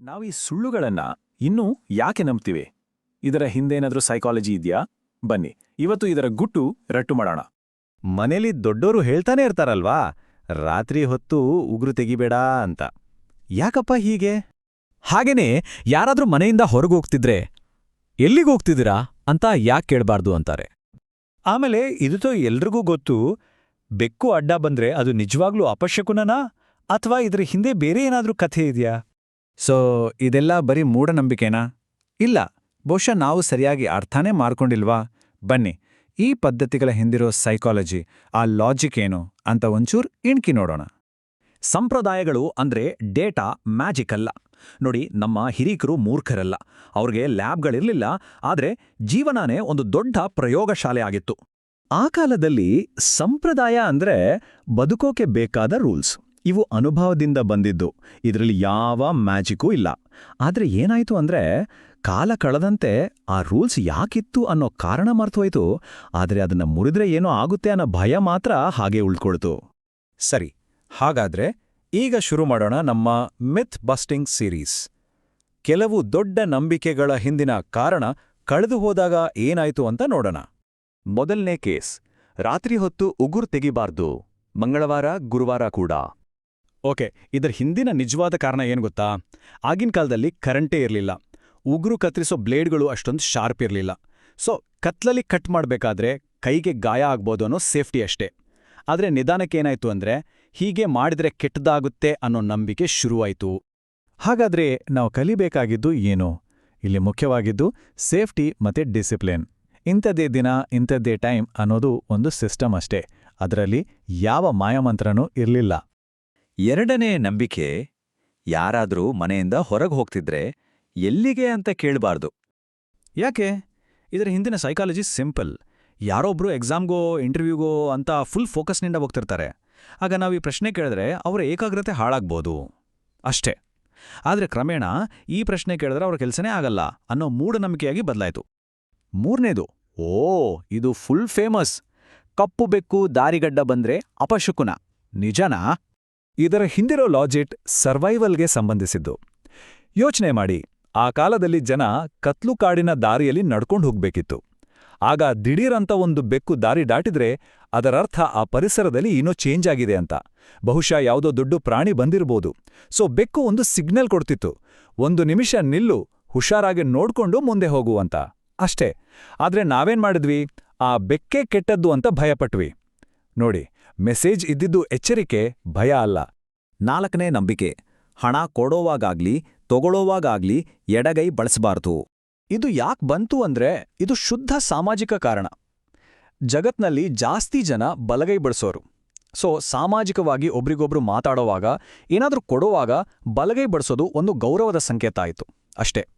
ನಾವು ಈ ಸುಳ್ಳುಗಳನ್ನ ಇನ್ನೂ ಯಾಕೆ ನಂಬ್ತೀವಿ? ಇದರ ಹಿಂದೇನಾದ್ರೂ ಸೈಕಾಲಜಿ ಇದೆಯಾ? ಬನ್ನಿ ಇವತ್ತು ಇದರ ಗುಟ್ಟು ರಟ್ಟು ಮಾಡೋಣ. ಮನೇಲಿ ದೊಡ್ಡೋರು ಹೇಳ್ತಾನೆ ಇರ್ತಾರಲ್ವಾ? ರಾತ್ರಿ ಹೊತ್ತು ಉಗುರು ತೆಗಿಬೇಡ ಅಂತ. ಯಾಕಪ್ಪ ಹೀಗೆ? ಹಾಗೇನೇ ಯಾರಾದ್ರೂ ಮನೆಯಿಂದ ಹೊರಗೋಗ್ತಿದ್ರೆ ಎಲ್ಲಿಗೋಗ್ತಿದ್ದೀರಾ ಅಂತ ಯಾಕೆ ಕೇಳಬಾರ್ದು ಅಂತಾರೆ. ಆಮೇಲೆ ಇದು ಎಲ್ರಿಗೂ ಗೊತ್ತು ಬೆಕ್ಕು ಅಡ್ಡ ಬಂದ್ರೆ ಅದು ನಿಜವಾಗ್ಲೂ ಅಪಶಕುನನಾ? ಅಥವಾ ಇದರ ಹಿಂದೆ ಬೇರೆ ಏನಾದ್ರೂ ಕಥೆ ಇದೆಯಾ? ಸೊ ಇದೆಲ್ಲ ಬರೀ ಮೂಢನಂಬಿಕೆನಾ? ಇಲ್ಲ. ಬಹುಶಃ ನಾವು ಸರಿಯಾಗಿ ಅರ್ಥನೇ ಮಾಡ್ಕೊಂಡಿಲ್ವಾ? ಬನ್ನಿ, ಈ ಪದ್ಧತಿಗಳ ಹಿಂದಿರೋ ಸೈಕಾಲಜಿ ಆ ಲಾಜಿಕ್ ಏನು ಅಂತ ಒಂಚೂರು ಇಣ್ಕಿ ನೋಡೋಣ. ಸಂಪ್ರದಾಯಗಳು ಅಂದ್ರೆ ಡೇಟಾ ಮ್ಯಾಜಿಕ್ ಅಲ್ಲ. ನೋಡಿ, ನಮ್ಮ ಹಿರೀಕರು ಮೂರ್ಖರಲ್ಲ. ಅವ್ರಿಗೆ ಲ್ಯಾಬ್ಗಳಿರ್ಲಿಲ್ಲ, ಆದ್ರೆ ಜೀವನನೇ ಒಂದು ದೊಡ್ಡ ಪ್ರಯೋಗಶಾಲೆ ಆಗಿತ್ತು. ಆ ಕಾಲದಲ್ಲಿ ಸಂಪ್ರದಾಯ ಅಂದ್ರೆ ಬದುಕೋಕೆ ಬೇಕಾದ ರೂಲ್ಸ್. ಇವು ಅನುಭವದಿಂದ ಬಂದಿದ್ದು. ಇದರಲ್ಲಿ ಯಾವ ಮ್ಯಾಜಿಕ್ಕೂ ಇಲ್ಲ. ಆದ್ರೆ ಏನಾಯ್ತು ಅಂದ್ರೆ, ಕಾಲ ಕಳೆದಂತೆ ಆ ರೂಲ್ಸ್ ಯಾಕಿತ್ತು ಅನ್ನೋ ಕಾರಣ ಮರ್ತೋಯ್ತು ಆದ್ರೆ ಅದನ್ನು ಮುರಿದ್ರೆ ಏನೋ ಆಗುತ್ತೆ ಅನ್ನೋ ಭಯ ಮಾತ್ರ ಹಾಗೆ ಉಳ್ಕೊಳ್ತು. ಸರಿ, ಹಾಗಾದ್ರೆ ಈಗ ಶುರು ಮಾಡೋಣ ನಮ್ಮ ಮಿತ್ ಬಸ್ಟಿಂಗ್ ಸೀರೀಸ್. ಕೆಲವು ದೊಡ್ಡ ನಂಬಿಕೆಗಳ ಹಿಂದಿನ ಕಾರಣ ಕಳೆದು ಹೋದಾಗ ಏನಾಯ್ತು ಅಂತ ನೋಡೋಣ. ಮೊದಲನೇ ಕೇಸ್, ರಾತ್ರಿ ಹೊತ್ತು ಉಗುರು ತೆಗಿಬಾರ್ದು. ಮಂಗಳವಾರ, ಗುರುವಾರ ಕೂಡ. ಓಕೆ, ಇದರ ಹಿಂದಿನ ನಿಜವಾದ ಕಾರಣ ಏನು ಗೊತ್ತಾ? ಆಗಿನ ಕಾಲದಲ್ಲಿ ಕರೆಂಟೇ ಇರಲಿಲ್ಲ. ಉಗುರು ಕತ್ತರಿಸೋ ಬ್ಲೇಡ್ಗಳು ಅಷ್ಟೊಂದು ಶಾರ್ಪ್ ಇರಲಿಲ್ಲ. ಸೊ, ಕತ್ಲಲ್ಲಿ ಕಟ್ ಮಾಡಬೇಕಾದ್ರೆ ಕೈಗೆ ಗಾಯ ಆಗ್ಬೋದು ಅನ್ನೋ ಸೇಫ್ಟಿ ಅಷ್ಟೇ. ಆದರೆ ನಿಧಾನಕ್ಕೇನಾಯ್ತು ಅಂದ್ರೆ, ಹೀಗೆ ಮಾಡಿದ್ರೆ ಕೆಟ್ಟದಾಗುತ್ತೆ ಅನ್ನೋ ನಂಬಿಕೆ ಶುರುವಾಯಿತು. ಹಾಗಾದ್ರೆ ನಾವು ಕಲಿಬೇಕಾಗಿದ್ದು ಏನು? ಇಲ್ಲಿ ಮುಖ್ಯವಾಗಿದ್ದು ಸೇಫ್ಟಿ ಮತ್ತೆ ಡಿಸಿಪ್ಲಿನ್. ಇಂಥದ್ದೇ ದಿನ, ಇಂಥದ್ದೇ ಟೈಮ್ ಅನ್ನೋದು ಒಂದು ಸಿಸ್ಟಮ್ ಅಷ್ಟೇ. ಅದರಲ್ಲಿ ಯಾವ ಮಾಯಮಂತ್ರನೂ ಇರಲಿಲ್ಲ. ಎರಡನೇ ನಂಬಿಕೆ, ಯಾರಾದರೂ ಮನೆಯಿಂದ ಹೊರಗೆ ಹೋಗ್ತಿದ್ರೆ ಎಲ್ಲಿಗೆ ಅಂತ ಕೇಳಬಾರ್ದು. ಯಾಕೆ? ಇದರ ಹಿಂದಿನ ಸೈಕಾಲಜಿ ಸಿಂಪಲ್ ಯಾರೊಬ್ರು ಎಕ್ಸಾಮ್ಗೋ ಇಂಟರ್ವ್ಯೂಗೋ ಅಂತ ಫುಲ್ ಫೋಕಸ್ನಿಂದ ಹೋಗ್ತಿರ್ತಾರೆ. ಆಗ ನಾವು ಈ ಪ್ರಶ್ನೆ ಕೇಳಿದ್ರೆ ಅವರ ಏಕಾಗ್ರತೆ ಹಾಳಾಗ್ಬೋದು. ಅಷ್ಟೇ. ಆದ್ರೆ ಕ್ರಮೇಣ ಈ ಪ್ರಶ್ನೆ ಕೇಳಿದ್ರೆ ಅವರ ಕೆಲಸನೇ ಆಗಲ್ಲ ಅನ್ನೋ ಮೂಢನಂಬಿಕೆಯಾಗಿ ಬದಲಾಯಿತು. ಮೂರನೇದು, ಓ, ಇದು ಫುಲ್ ಫೇಮಸ್ ಕಪ್ಪು ಬೆಕ್ಕು ದಾರಿಗಡ್ಡ ಬಂದ್ರೆ ಅಪಶಕುನ. ನಿಜನಾ? ಇದರ ಹಿಂದಿರೋ ಲಾಜಿಟ್ ಸರ್ವೈವಲ್ಗೆ ಸಂಬಂಧಿಸಿದ್ದು. ಯೋಚನೆ ಮಾಡಿ, ಆ ಕಾಲದಲ್ಲಿ ಜನ ಕತ್ಲು ಕಾಡಿನ ದಾರಿಯಲ್ಲಿ ನಡ್ಕೊಂಡು ಹೋಗ್ಬೇಕಿತ್ತು. ಆಗ ದಿಢೀರಂತ ಒಂದು ಬೆಕ್ಕು ದಾರಿ ದಾಟಿದ್ರೆ ಅದರರ್ಥ ಆ ಪರಿಸರದಲ್ಲಿ ಏನೋ ಚೇಂಜ್ ಆಗಿದೆ ಅಂತ. ಬಹುಶಃ ಯಾವುದೋ ದೊಡ್ಡ ಪ್ರಾಣಿ ಬಂದಿರ್ಬೋದು. ಸೊ ಬೆಕ್ಕು ಒಂದು ಸಿಗ್ನಲ್ ಕೊಡ್ತಿತ್ತು. ಒಂದು ನಿಮಿಷ ನಿಲ್ಲು, ಹುಷಾರಾಗಿ ನೋಡ್ಕೊಂಡು ಮುಂದೆ ಹೋಗುವಂತ ಅಷ್ಟೇ. ಆದ್ರೆ ನಾವೇನ್ ಮಾಡಿದ್ವಿ? ಆ ಬೆಕ್ಕೆ ಕೆಟ್ಟದ್ದು ಅಂತ ಭಯಪಟ್ವಿ. ನೋಡಿ ಮೆಸೇಜ್ ಇದ್ದಿದ್ದು ಎಚ್ಚರಿಕೆ, ಭಯ ಅಲ್ಲ. ನಾಲ್ಕನೇ ನಂಬಿಕೆ, ಹಣ ಕೊಡೋವಾಗಾಗ್ಲಿ ತಗೊಳ್ಳೋವಾಗಾಗ್ಲಿ ಎಡಗೈ ಬಳಸಬಾರ್ದು. ಇದು ಯಾಕ್ ಬಂತು ಅಂದ್ರೆ, ಇದು ಶುದ್ಧ ಸಾಮಾಜಿಕ ಕಾರಣ. ಜಗತ್ನಲ್ಲಿ ಜಾಸ್ತಿ ಜನ ಬಲಗೈ ಬಳಸೋರು. ಸೊ, ಸಾಮಾಜಿಕವಾಗಿ ಒಬ್ರಿಗೊಬ್ರು ಮಾತಾಡೋವಾಗ, ಏನಾದರೂ ಕೊಡೋವಾಗ ಬಲಗೈ ಬಡಿಸೋದು ಒಂದು ಗೌರವದ ಸಂಕೇತ ಆಯಿತು, ಅಷ್ಟೇ.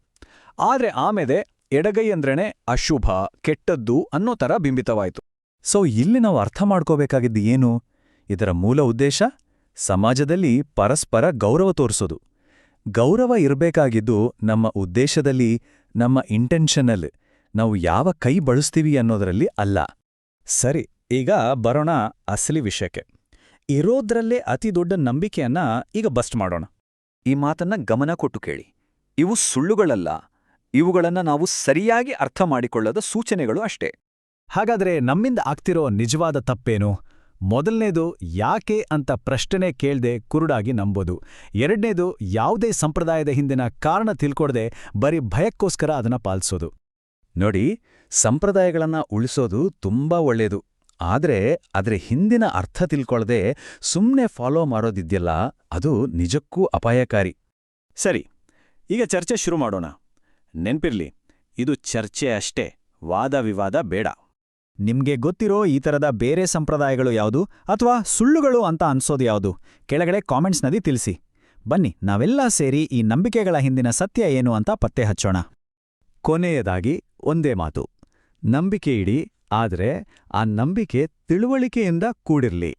ಆದರೆ ಆಮೇಲೆ ಎಡಗೈ ಅಂದ್ರೇ ಅಶುಭ, ಕೆಟ್ಟದ್ದು ಅನ್ನೋ ಥರ ಬಿಂಬಿತವಾಯಿತು. ಸೊ ಇಲ್ಲಿ ನಾವು ಅರ್ಥ ಮಾಡ್ಕೋಬೇಕಾಗಿದ್ದು ಏನು? ಇದರ ಮೂಲ ಉದ್ದೇಶ ಸಮಾಜದಲ್ಲಿ ಪರಸ್ಪರ ಗೌರವ ತೋರಿಸೋದು. ಗೌರವ ಇರಬೇಕಾಗಿದ್ದು ನಮ್ಮ ಉದ್ದೇಶದಲ್ಲಿ, ನಮ್ಮ ಇಂಟೆನ್ಷನಲ್ ನಾವು ಯಾವ ಕೈ ಬಳಸ್ತೀವಿ ಅನ್ನೋದರಲ್ಲಿ ಅಲ್ಲ. ಸರಿ, ಈಗ ಬರೋಣ ಅಸಲಿ ವಿಷಯಕ್ಕೆ. ಇರೋದ್ರಲ್ಲೇ ಅತಿ ದೊಡ್ಡ ನಂಬಿಕೆಯನ್ನ ಈಗ ಬಸ್ಟ್ ಮಾಡೋಣ. ಈ ಮಾತನ್ನ ಗಮನ ಕೊಟ್ಟು ಕೇಳಿ. ಇವು ಸುಳ್ಳುಗಳಲ್ಲ. ಇವುಗಳನ್ನ ನಾವು ಸರಿಯಾಗಿ ಅರ್ಥ ಮಾಡಿಕೊಳ್ಳದ ಸೂಚನೆಗಳು ಅಷ್ಟೇ. ಹಾಗಾದ್ರೆ ನಮ್ಮಿಂದ ಆಗ್ತಿರೋ ನಿಜವಾದ ತಪ್ಪೇನು? ಮೊದಲನೇದು ಯಾಕೆ ಅಂತ ಪ್ರಶ್ನೆ ಕೇಳ್ದೆ ಕುರುಡಾಗಿ ನಂಬೋದು. ಎರಡನೇದು ಯಾವುದೇ ಸಂಪ್ರದಾಯದ ಹಿಂದಿನ ಕಾರಣ ತಿಳ್ಕೊಡದೆ ಬರೀ ಭಯಕ್ಕೋಸ್ಕರ ಅದನ್ನ ಪಾಲಿಸೋದು. ನೋಡಿ ಸಂಪ್ರದಾಯಗಳನ್ನ ಉಳಿಸೋದು ತುಂಬಾ ಒಳ್ಳೇದು. ಆದ್ರೆ ಅದರ ಹಿಂದಿನ ಅರ್ಥ ತಿಳ್ಕೊಳ್ಳದೆ ಸುಮ್ನೆ ಫಾಲೋ ಮಾಡೋದಿದ್ಯಲ್ಲ ಅದು ನಿಜಕ್ಕೂ ಅಪಾಯಕಾರಿ. ಸರಿ ಈಗ ಚರ್ಚೆ ಶುರು ಮಾಡೋಣ. ನೆನ್ಪಿರ್ಲಿ ಇದು ಚರ್ಚೆ ಅಷ್ಟೇ ವಾದ ವಿವಾದ ಬೇಡ. ನಿಮ್ಗೆ ಗೊತ್ತಿರೋ ಈ ಥರದ ಬೇರೆ ಸಂಪ್ರದಾಯಗಳು ಯಾವುದು ಅಥವಾ ಸುಳ್ಳುಗಳು ಅಂತ ಅನ್ಸೋದು ಯಾವುದು? ಕೆಳಗಡೆ ಕಾಮೆಂಟ್ಸ್ನಲ್ಲಿ ತಿಳಿಸಿ. ಬನ್ನಿ, ನಾವೆಲ್ಲ ಸೇರಿ ಈ ನಂಬಿಕೆಗಳ ಹಿಂದಿನ ಸತ್ಯ ಏನು ಅಂತ ಪತ್ತೆ ಹಚ್ಚೋಣ. ಕೊನೆಯದಾಗಿ, ಒಂದೇ ಮಾತು. ನಂಬಿಕೆ ಇಡಿ, ಆದರೆ ಆ ನಂಬಿಕೆ ತಿಳುವಳಿಕೆಯಿಂದ ಕೂಡಿರ್ಲಿ.